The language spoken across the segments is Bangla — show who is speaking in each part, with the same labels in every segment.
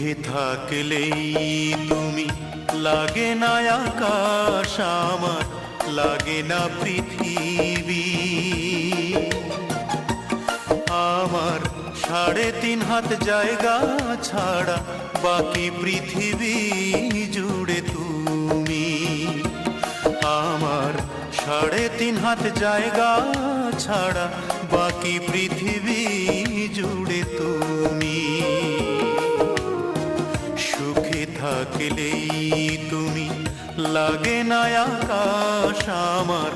Speaker 1: সুখে থাকলেই তুমি লাগে না আকাশ আমার, লাগে না পৃথিবী। আমার সাড়ে তিন হাত জায়গা ছাড়া বাকি পৃথিবী জুড়ে তুমি। আমার সাড়ে তিন হাত জায়গা ছাড়া বাকি পৃথিবী থাকলেই তুমি লাগে না আকাশ আমার,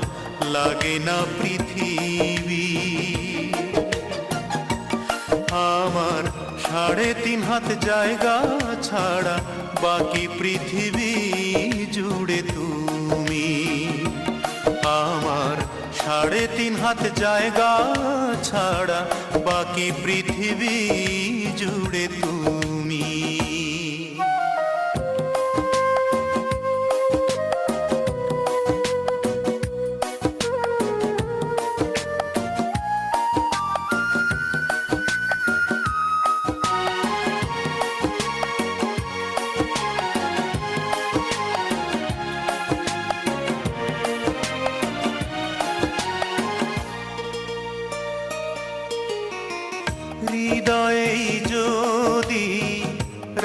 Speaker 1: লাগে না পৃথিবী। আমার সাড়ে তিন হাত জায়গা ছাড়া বাকি পৃথিবী জুড়ে তুমি। আমার সাড়ে তিন হাত জায়গা ছাড়া বাকি পৃথিবী জুড়ে তুমি। হৃদয়ে যদি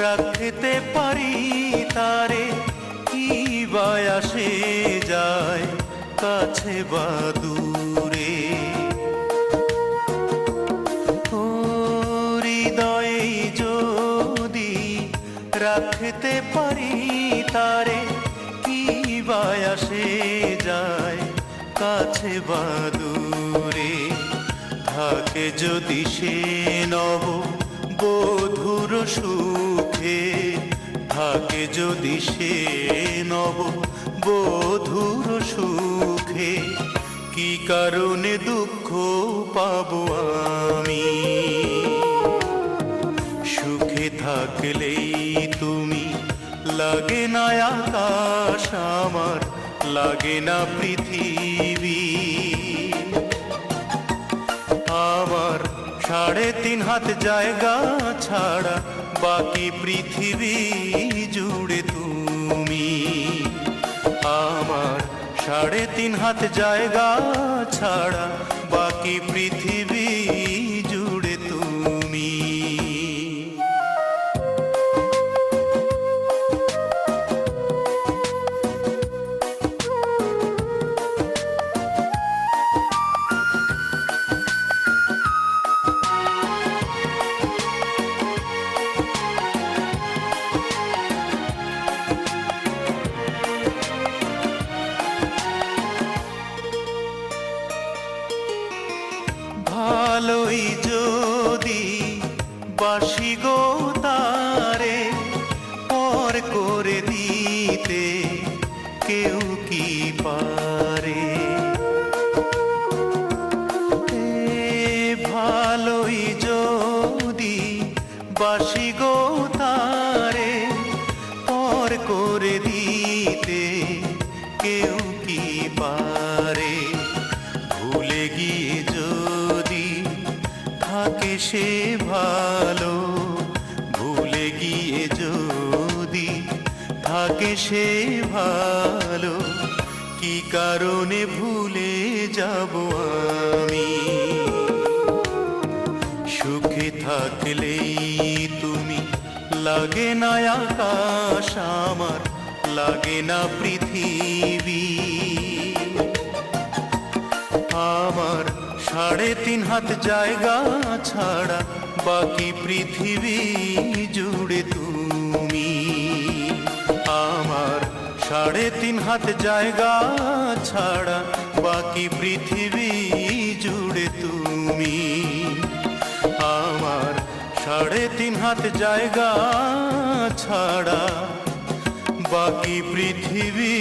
Speaker 1: রাখতে পারি তারে, কি বায়াসে যায় কাছে বা দূরে? ও হৃদয়ে যদি রাখতে পারি তারে, কি বায়াসে যায় কাছে বা দূরে? থাকে যদি সে নব বধুর সুখে থাকে যদি সে নব বধুর সুখে, কি কারণে দুঃখ পাবো আমি? সুখে থাকলেই তুমি লাগে না আকাশ আমার, লাগে না পৃথিবী তিন হাত জায়গা ছাড়া বাকি পৃথিবী জুড়ে তুমি। আমার সাড়ে তিন হাত জায়গা ছাড়া বাকি পৃথিবী বাসি গো থাকে সে ভালো ভুলে গিয়ে যদি থাকে সে ভালো, কি কারণে ভুলে যাব আমি? সুখে থাকলেই তুমি লাগে না আকাশ আমার, লাগে না পৃথিবী। আমার সাড়ে তিন হাত জায়গা ছাড়া বাকি পৃথিবী জুড়ে তুমি। আমার সাড়ে তিন হাত জায়গা ছাড়া বাকি পৃথিবী জুড়ে তুমি। আমার সাড়ে তিন হাত জায়গা ছাড়া বাকি পৃথিবী